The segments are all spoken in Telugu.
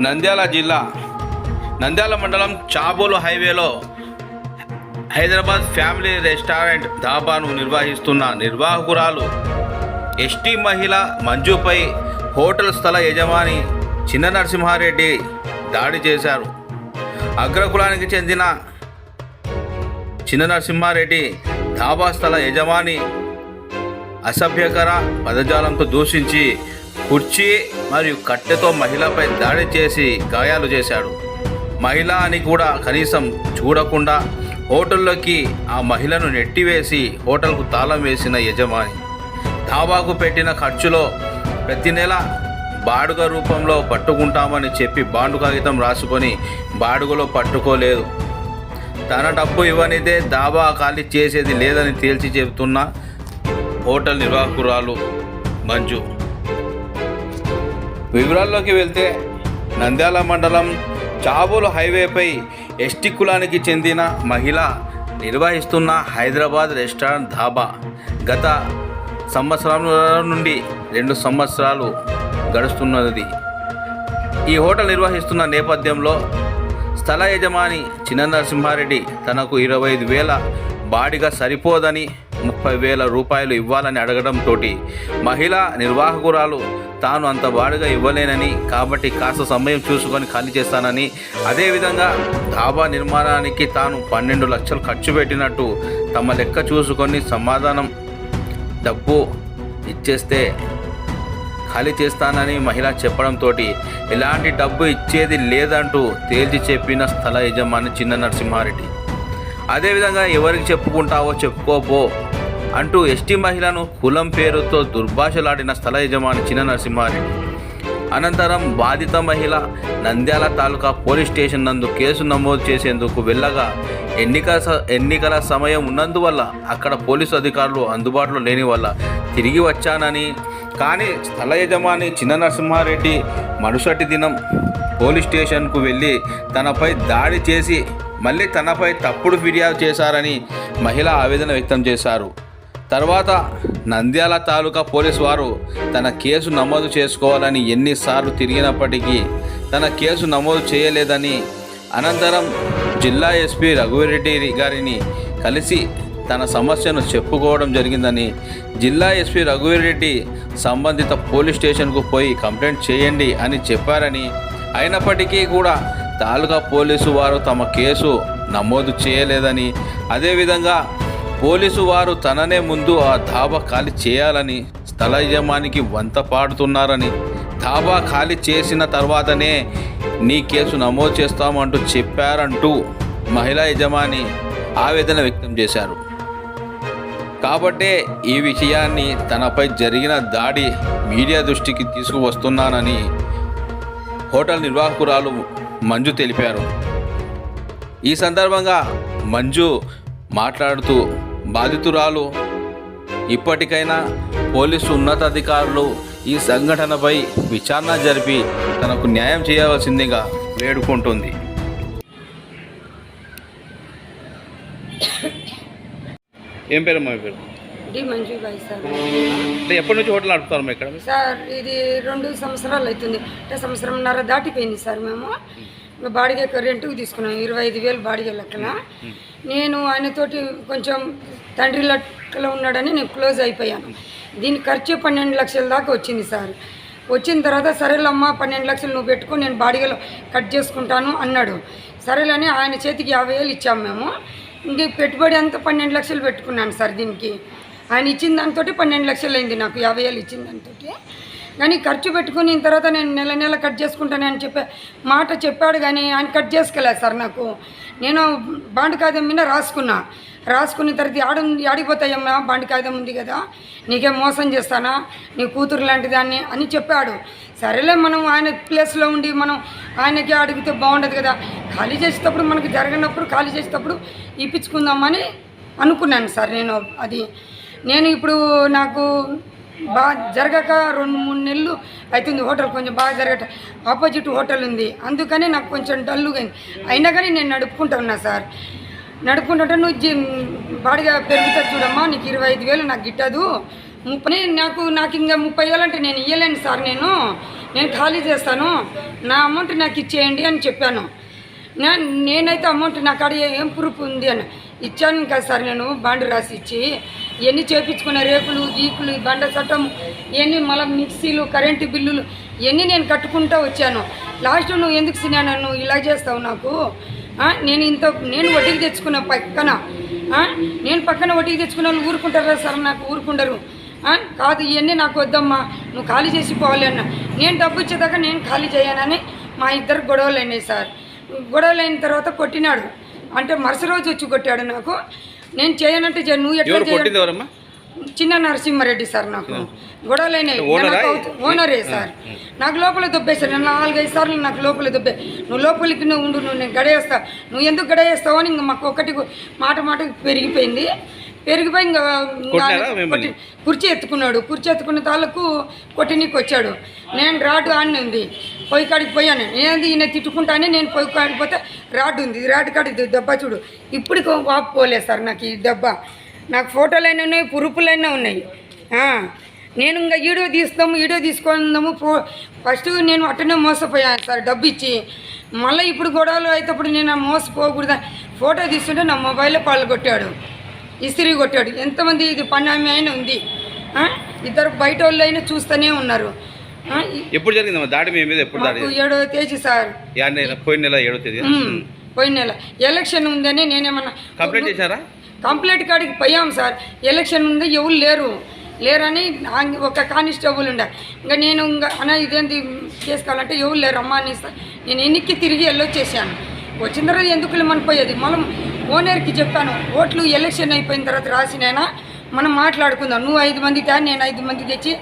నంద్యాల జిల్లా నంద్యాల మండలం చాబోలు హైవేలో హైదరాబాద్ ఫ్యామిలీ రెస్టారెంట్ ధాబాను నిర్వహిస్తున్న నిర్వాహకురాలు ఎస్టీ మహిళ మంజుపై హోటల్ స్థల యజమాని చిన్న నరసింహారెడ్డి దాడి చేశారు. అగ్రకులానికి చెందిన చిన్న నరసింహారెడ్డి ధాబా స్థల యజమాని అసభ్యకర పదజాలంతో దూషించి కుర్చీ మరియు కట్టెతో మహిళపై దాడి చేసి గాయాలు చేశాడు. మహిళ అని కూడా కనీసం చూడకుండా హోటల్లోకి ఆ మహిళను నెట్టివేసి హోటల్కు తాళం వేసిన యజమాని. ధాబాకు పెట్టిన ఖర్చులో ప్రతి నెల బాడుగ రూపంలో పట్టుకుంటామని చెప్పి బాండు కాగితం రాసుకొని బాడుగలో పట్టుకోలేదు. తన డబ్బు ఇవ్వనిదే దాబా ఖాళీ చేసేది లేదని తేల్చి చెబుతున్న హోటల్ నిర్వాహకురాలు మంజు. వివరాల్లోకి వెళ్తే నంద్యాల మండలం చాబోలు హైవేపై ఎస్టీ కులానికి చెందిన మహిళ నిర్వహిస్తున్న హైదరాబాద్ రెస్టారెంట్ ధాబా గత సంవత్సరాల నుండి రెండు సంవత్సరాలు గడుస్తున్నది. ఈ హోటల్ నిర్వహిస్తున్న నేపథ్యంలో స్థల యజమాని చిన్న నరసింహారెడ్డి తనకు ఇరవై ఐదు వేల బాడిగా సరిపోదని ముప్పై వేల రూపాయలు ఇవ్వాలని అడగడంతో మహిళా నిర్వాహకురాలు తాను అంత బాడుగా ఇవ్వలేనని కాబట్టి కాస్త సమయం చూసుకొని ఖాళీ చేస్తానని అదేవిధంగా ధాబా నిర్మాణానికి తాను పన్నెండు లక్షలు ఖర్చు పెట్టినట్టు తమ లెక్క చూసుకొని సమాధానం డబ్బు ఇచ్చేస్తే ఖాళీ చేస్తానని మహిళ చెప్పడంతో ఎలాంటి డబ్బు ఇచ్చేది లేదంటూ తేల్చి చెప్పిన స్థల యజమాని చిన్న నరసింహారెడ్డి. అదేవిధంగా ఎవరికి చెప్పుకుంటావో చెప్పుకోపో అంటూ ఎస్టీ మహిళను కులం పేరుతో దుర్భాషలాడిన స్థల యజమాని చిన్న నరసింహారెడ్డి. అనంతరం బాధిత మహిళ నంద్యాల తాలూకా పోలీస్ స్టేషన్ నందు కేసు నమోదు చేసేందుకు వెళ్ళగా ఎన్నికల స- ఎన్నికల సమయం ఉన్నందువల్ల అక్కడ పోలీసు అధికారులు అందుబాటులో లేని వల్ల తిరిగి వచ్చానని కానీ స్థల యజమాని చిన్న నరసింహారెడ్డి మరుసటి దినం పోలీస్ స్టేషన్కు వెళ్ళి తనపై దాడి చేసి మళ్ళీ తనపై తప్పుడు ఫిర్యాదు చేశారని మహిళ ఆవేదన వ్యక్తం చేశారు. తర్వాత నంద్యాల తాలూకా పోలీసు వారు తన కేసు నమోదు చేసుకోవాలని ఎన్నిసార్లు తిరిగినప్పటికీ తన కేసు నమోదు చేయలేదని అనంతరం జిల్లా ఎస్పీ రఘువీరెడ్డి గారిని కలిసి తన సమస్యను చెప్పుకోవడం జరిగిందని జిల్లా ఎస్పీ రఘువీరెడ్డి సంబంధిత పోలీస్ స్టేషన్కు పోయి కంప్లైంట్ చేయండి అని చెప్పారని అయినప్పటికీ కూడా తాలూకా పోలీసు వారు తమ కేసు నమోదు చేయలేదని అదేవిధంగా పోలీసు వారు తననే ముందు ఆ ధాబా ఖాళీ చేయాలని స్థల యజమానికి వంత పాడుతున్నారని ధాబా ఖాళీ చేసిన తర్వాతనే నీ కేసు నమోదు చేస్తామంటూ చెప్పారంటూ మహిళా యజమాని ఆవేదన వ్యక్తం చేశారు. కాబట్టే ఈ విషయాన్ని తనపై జరిగిన దాడి మీడియా దృష్టికి తీసుకువస్తున్నానని హోటల్ నిర్వాహకురాలు మంజు తెలిపారు. ఈ సందర్భంగా మంజు మాట్లాడుతూ బాధితురాలు. ఇప్పటికైనా పోలీసు ఉన్నతాధికారులు ఈ సంఘటనపై విచారణ జరిపి తనకు న్యాయం చేయవలసిందిగా వేడుకుంటుంది. ఏం పేరు మా పేరు? D Manjubai sir. అంటే ఎప్పటి నుంచి హోటల్ నడుపుతారు ఇక్కడ? సార్ ఇది రెండు సంవత్సరాలు అవుతుంది. అంటే సంవత్సరంన్నర దాటిపోయింది సార్ మేము. బాడిగ రెంట్కి తీసుకున్నాం. ఇరవై ఐదు వేలు బాడిగ లెక్కన. నేను ఆయనతోటి కొంచెం తండ్రి లెక్కలో ఉన్నాడని నేను క్లోజ్ అయిపోయాను. దీని ఖర్చు పన్నెండు లక్షల దాకా వచ్చింది సార్. వచ్చిన తర్వాత సరేలమ్మా పన్నెండు లక్షలు నువ్వు పెట్టుకో నేను బాడిగలో కట్ చేసుకుంటాను అన్నాడు. సరేలని ఆయన చేతికి యాభై వేలు ఇచ్చాము మేము. ఇంక పెట్టుబడి అంతా పన్నెండు లక్షలు పెట్టుకున్నాను సార్ దీనికి. ఆయన ఇచ్చిన దాంతో పన్నెండు లక్షలు అయింది నాకు యాభై వేలు ఇచ్చిన దాంతో కానీ ఖర్చు పెట్టుకుని తర్వాత నేను నెల నెల కట్ చేసుకుంటానని చెప్పే మాట చెప్పాడు కానీ ఆయన కట్ చేసుకోలేదు సార్ నాకు. నేను బాండ్ కాగితం మీద రాసుకున్నా. రాసుకున్న తర్వాత ఆడ ఆడిపోతాయమ్మా బాండ్ కాగితం ఉంది కదా. నీకేం మోసం చేస్తానా? నీ కూతురు లాంటి దాన్ని అని చెప్పాడు. సరేలే మనం ఆయన ప్లేస్లో ఉండి మనం ఆయనకి అడిగితే బాగుండదు కదా. ఖాళీ చేసేటప్పుడు మనకు జరగనప్పుడు ఖాళీ చేసేటప్పుడు ఇప్పించుకుందామని అనుకున్నాను సార్ నేను. అది నేను ఇప్పుడు నాకు బాగా జరగక రెండు మూడు నెలలు అవుతుంది హోటల్ కొంచెం బాగా జరగట. ఆపోజిట్ హోటల్ ఉంది. అందుకని నాకు కొంచెం డల్లుగా అయినా కానీ నేను నడుపుకుంటున్నా సార్. నడుపుకుంటుంటే నువ్వు బాడిగా పెరుగుతుంది చూడమ్మా నీకు ఇరవై ఐదు వేలు నాకు గిట్టదు. ముప్పై నాకు నాకు ఇంకా ముప్పై వేలు అంటే నేను ఇవ్వలేను సార్ నేను. నేను ఖాళీ చేస్తాను. నా అమౌంట్ నాకు ఇచ్చేయండి అని చెప్పాను. నా నేనైతే అమౌంట్ నాకు అడిగే ఏం ప్రూఫ్ ఉంది అని. ఇచ్చాను కదా సార్ నేను బాండ్ రాసి ఇచ్చి. ఎన్ని చేపించుకున్న రేకులు గీకులు బండ చట్టం ఇవన్నీ మళ్ళీ మిక్సీలు కరెంటు బిల్లులు ఇవన్నీ నేను కట్టుకుంటూ వచ్చాను. లాస్ట్ నువ్వు ఎందుకు సినా నువ్వు ఇలా చేస్తావు నాకు? నేను ఇంత నేను వడ్డీకి తెచ్చుకున్న పక్కన నేను పక్కన వడ్డీకి తెచ్చుకున్నాను ఊరుకుంటారు ఊరుకుంటారా సార్ నాకు ఊరుకుంటారు కాదు ఇవన్నీ నాకు వద్దమ్మా నువ్వు ఖాళీ చేసి పోవాలి అన్న. నేను డబ్బు ఇచ్చేదాకా నేను ఖాళీ చేయనని మా ఇద్దరు గొడవలు అయినాయి సార్. గొడవలు అయిన తర్వాత కొట్టినాడు. అంటే మరుస రోజు వచ్చి కొట్టాడు నాకు. నేను చేయనంటే చేయను. నువ్వు ఎట్లా ఎవరు చేయ కొట్టింది ఎవరమ్మా? చిన్న నరసింహారెడ్డి సార్ నాకు. గొడవలైనాయి ఓనరా? సార్. నాకు లోపల దొబ్బేశారు. నేను నాలుగైదు సార్లు నాకు లోపల దొబ్బే నువ్వు లోపలికి నువ్వు ఉండు నువ్వు నేను గడేస్తా. నువ్వు ఎందుకు గడేస్తావు అని ఇంకా మాకు ఒకటి మాట మాట పెరిగిపోయింది. పెరిగిపోయి ఇంకా కుర్చీ ఎత్తుకున్నాడు. కుర్చీ ఎత్తుకున్న తాళ్ళకు కొట్టినీకి వచ్చాడు. నేను రాడు అని ఉంది. పొయ్యి కాడికి పోయాను. నేను ఈయన తిట్టుకుంటానే నేను పొయ్యి కాడికి పోతే రాడ్ ఉంది. రాడ్ కాడి ఇది దెబ్బ చూడు. ఇప్పుడు వాపు పోలేదు సార్ నాకు ఈ దెబ్బ. నాకు ఫోటోలైనా ఉన్నాయి పురుపులైనా ఉన్నాయి. నేను ఇంకా వీడియో తీస్తాము వీడియో తీసుకుందాము. ఫో ఫస్ట్ నేను అట్టనే మోసపోయాను సార్ డబ్బు ఇచ్చి. మళ్ళీ ఇప్పుడు గొడవలు అయితేప్పుడు నేను మోసపోకూడదు? ఫోటో తీసుకుంటే నా మొబైల్లో పాలు కొట్టాడు. ఇస్త్రీ కొట్టాడు. ఎంతమంది ఇది పన్నామి అయినా ఉంది? ఇద్దరు బయట వాళ్ళు అయినా చూస్తూనే ఉన్నారు. ఎప్పుడు జరిగిందమ్మా? దాడి మీ మీద ఎప్పుడు దాడి తేదీ సార్. పోయిన నెల ఏడో తేదీ? పోయిన నెల. ఎలక్షన్ ఉందని నేనేమన్నా కంప్లైంట్ చేశారా? కంప్లైంట్ కాడికి పోయాం సార్. ఎలక్షన్ ఉంది? ఎవరు లేరు. లేరని ఒక కానిస్టేబుల్ ఉండే. ఇంకా నేను ఇంకా అన్న ఇదేంటి కేసు కావాలంటే ఎవరు లేరు అమ్మా అని నేను ఎన్నికి తిరిగి వెళ్ళొచ్చేసాను వచ్చిన తర్వాత ఎందుకు మనం పోయేది? మనం ఓనర్కి చెప్పాను ఓట్లు ఎలక్షన్ అయిపోయిన తర్వాత రాసినైనా మనం మాట్లాడుకుందాం. నువ్వు ఐదు మంది తా నేను ఐదు మంది తెచ్చి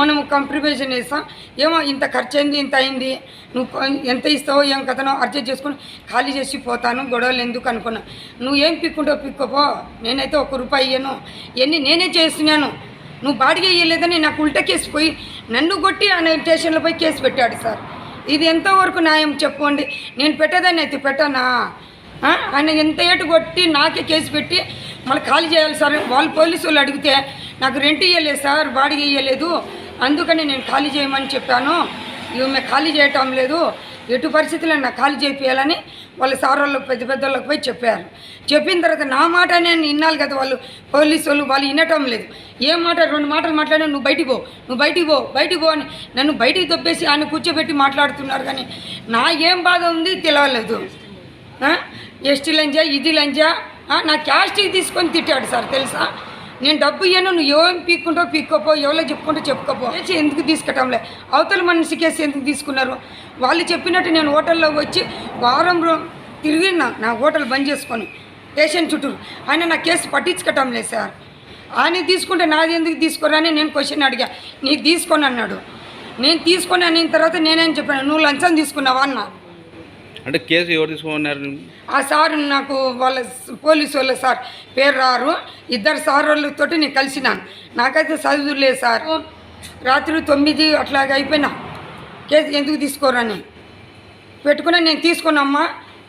మనం కంప్రిపేషన్ వేస్తాం ఏమో ఇంత ఖర్చు అయింది ఇంత అయింది నువ్వు ఎంత ఇస్తావో ఏం కథనో అర్జెంట్ చేసుకుని ఖాళీ చేసి పోతాను గొడవలు ఎందుకు అనుకున్నా. నువ్వు ఏం పిక్కుంటావు పిక్కపో నేనైతే ఒక రూపాయి ఇయ్యను. ఇవన్నీ నేనే చేస్తున్నాను. నువ్వు బాడిగా ఇయ్యలేదని నాకు ఉల్టా కేసు పోయి నన్ను కొట్టి ఆయన స్టేషన్లో పోయి కేసు పెట్టాడు సార్. ఇది ఎంతవరకు న్యాయం చెప్పండి నేను పెట్టేదాన్ని అయితే పెట్టానా? ఆయన ఎంత ఏటు కొట్టి నాకే కేసు పెట్టి మళ్ళీ ఖాళీ చేయాలి సార్? వాళ్ళు పోలీసు వాళ్ళు అడిగితే నాకు రెంట్ ఇవ్వలేదు సార్ బాడీ ఇవ్వలేదు అందుకని నేను ఖాళీ చేయమని చెప్పాను. ఈమె ఖాళీ చేయటం లేదు. ఎటు పరిస్థితుల్లో నాకు ఖాళీ చేయించాలని వాళ్ళ సార్ వాళ్ళు పెద్ద పెద్ద వాళ్ళకి పోయి చెప్పారు. చెప్పిన తర్వాత నా మాట నేను విన్నాను కదా వాళ్ళు పోలీసు వాళ్ళు వాళ్ళు వినటం లేదు. ఏం మాట? రెండు మాటలు మాట్లాడినా నువ్వు బయటికి పో నువ్వు బయటికి పో బయటికి పో అని నన్ను బయటికి తొప్పేసి ఆయన కూర్చోబెట్టి మాట్లాడుతున్నారు కానీ నా ఏం బాధ ఉంది తెలియలేదు ఎస్టీ లంజా ఇది లంజా నా క్యాస్ట్కి తీసుకొని తిట్టాడు సార్ తెలుసా? నేను డబ్బు ఇయ్యాను నువ్వు ఏం పీక్కుంటావు పీక్కోపో ఎవరో చెప్పుకుంటూ చెప్పుకోపో. ఎందుకు తీసుకటంలే? అవతల మనిషి కేసు ఎందుకు తీసుకున్నారు? వాళ్ళు చెప్పినట్టు నేను హోటల్లో వచ్చి వారం తిరిగి తిరిగిన నా హోటల్ బంద్ చేసుకొని పేషెంట్ చుట్టూరు. ఆయన నా కేసు పట్టించుకోవటం లేదు సార్. ఆయన తీసుకుంటే నాది ఎందుకు తీసుకోరని నేను క్వశ్చన్ అడిగా. నీకు తీసుకొని అన్నాడు నేను తీసుకొని అన్న తర్వాత నేనేం చెప్పాను? నువ్వు లంచం తీసుకున్నావా అన్నాను అంటే కేసు ఎవరు తీసుకున్నారు ఆ సార్ నాకు వాళ్ళ పోలీసు వాళ్ళ సార్ పేరు రారు. ఇద్దరు సార్ వాళ్ళతోటి నేను కలిసినాను. నాకైతే చదువు లేదు సార్. రాత్రి తొమ్మిది అట్లాగే అయిపోయినా. కేసు ఎందుకు తీసుకోరని పెట్టుకున్నా నేను తీసుకున్నామ్మా.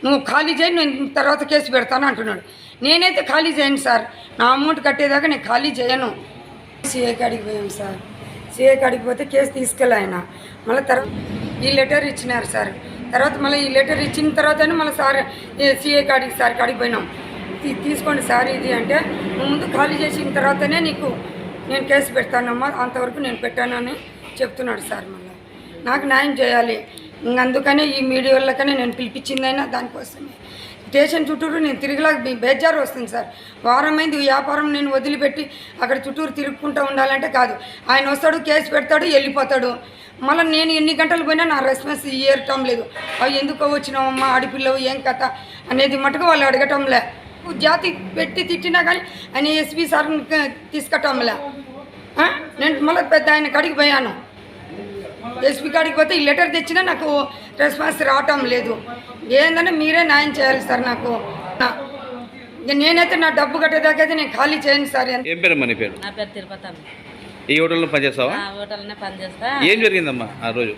నువ్వు ఖాళీ చేయి నేను తర్వాత కేసు పెడతాను అంటున్నాడు. నేనైతే ఖాళీ చేయను సార్. నా అమౌంట్ కట్టేదాకా నేను ఖాళీ చేయను. సిఐ కాడికి పోయాం సార్. సిఐ కాడికి పోతే కేసు తీసుకెళ్ళాయన మళ్ళీ తర్వాత ఈ లెటర్ ఇచ్చినారు సార్. తర్వాత మళ్ళీ ఈ లెటర్ ఇచ్చిన తర్వాతనే మళ్ళీ సార్ సిఏ కాడికి సార్ కాడికి పోయినాం. తీ- తీసుకోండి సార్ ఇది అంటే ముందు ఖాళీ చేసిన తర్వాతనే నీకు నేను కేసు పెడతానమ్మా అంతవరకు నేను పెట్టానని చెప్తున్నాడు సార్ మళ్ళీ. నాకు న్యాయం చేయాలి. అందుకనే ఈ మీడియాలకనే నేను పిలిపించిందైనా దానికోసమే. స్టేషన్ చుట్టూరు నేను తిరిగిలా బేజారు వస్తుంది సార్. వారమైంది వ్యాపారం నేను వదిలిపెట్టి అక్కడ చుట్టూరు తిరుగుకుంటూ ఉండాలంటే కాదు. ఆయన వస్తాడు కేసు పెడతాడు వెళ్ళిపోతాడు. మళ్ళీ నేను ఎన్ని గంటలు పోయినా నా రెస్పాన్స్ ఇయ్యటం లేదు. అవి ఎందుకో వచ్చినావమ్మా ఆడిపిల్లవు ఏం కథ అనేది మటుకు వాళ్ళు అడగటంలే. జాతి పెట్టి తిట్టినా కానీ ఆయన ఎస్పీ సార్ని తీసుకటంలే? నేను మళ్ళీ పెద్ద ఆయన కాడికి పోయాను. ఎస్పీ కాడికి పోతే ఈ లెటర్ తెచ్చినా నాకు రెస్పాన్స్ రావటం లేదు. ఏంటంటే మీరే న్యాయం చేయాలి సార్ నాకు. నేనైతే నా డబ్బు కట్టేదాకైతే నేను ఖాళీ చేయను సార్. ఏం పేరు మన పేరు? నా పేరు తిరుపతి ఈ హోటల్లో పనిచేస్తావా? పనిచేస్తా. ఏం జరిగిందమ్మా ఆ రోజు?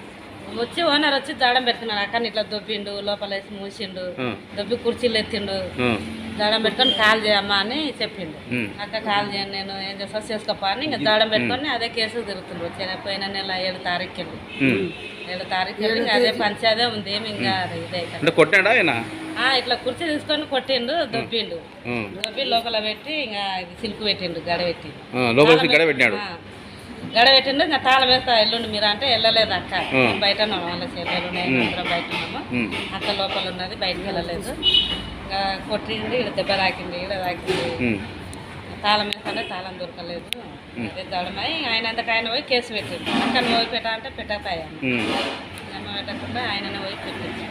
వచ్చి ఓనర్ వచ్చి దాడం పెట్టుకున్నాడు. అక్కని ఇట్లా దొబ్బిండు లోపల వేసి మూసిండు. దొబ్బి కుర్చీలు ఎత్తిండు. దాడం పెట్టుకొని కాల్ చేయమ్మా అని చెప్పిండు. అక్క కాల్ చేయను నేను ఏం చేస్తా? చేసుకోపా అని ఇంకా దాడం పెట్టుకొని అదే కేసు తిరుగుతుండ్రు వచ్చే పోయిన నెల ఏడు తారీఖు. ఏడో తారీఖు అదే పంచాదే ఉంది. ఏమి ఇంకా ఇదే అంటే కొట్టాడా ఇట్లా కుర్చీ తీసుకొని కొట్టిండు దొబ్బిండు. దొబ్బి లోపల పెట్టి ఇంకా సిల్క్ పెట్టిండు గడ పెట్టి ఆ, లోపలికి గడ పెట్టినాడు ఆ. గడ పెట్టిండు ఇంకా తాళం వేస్తా ఎల్లుండి మీరు అంటే వెళ్ళలేదు అక్క. బయట ఉన్నాం వాళ్ళ చెల్లెలు నేను అందరం బయట ఉన్నాము. అక్క లోపల ఉన్నది బయటకు వెళ్ళలేదు ఇంకా కొట్టిండు ఇక్కడ దెబ్బ తాకింది ఇక్కడ తాకింది. తాళం వేస్తానే తాళం దొరకలేదు అదే దడమై ఆయన అంతకు ఆయన పోయి కేసు పెట్టిండు అక్కడ పోయి పెట్టా అంటే. ఆయన పెట్టకుండా ఆయననే పోయి పెట్టిండు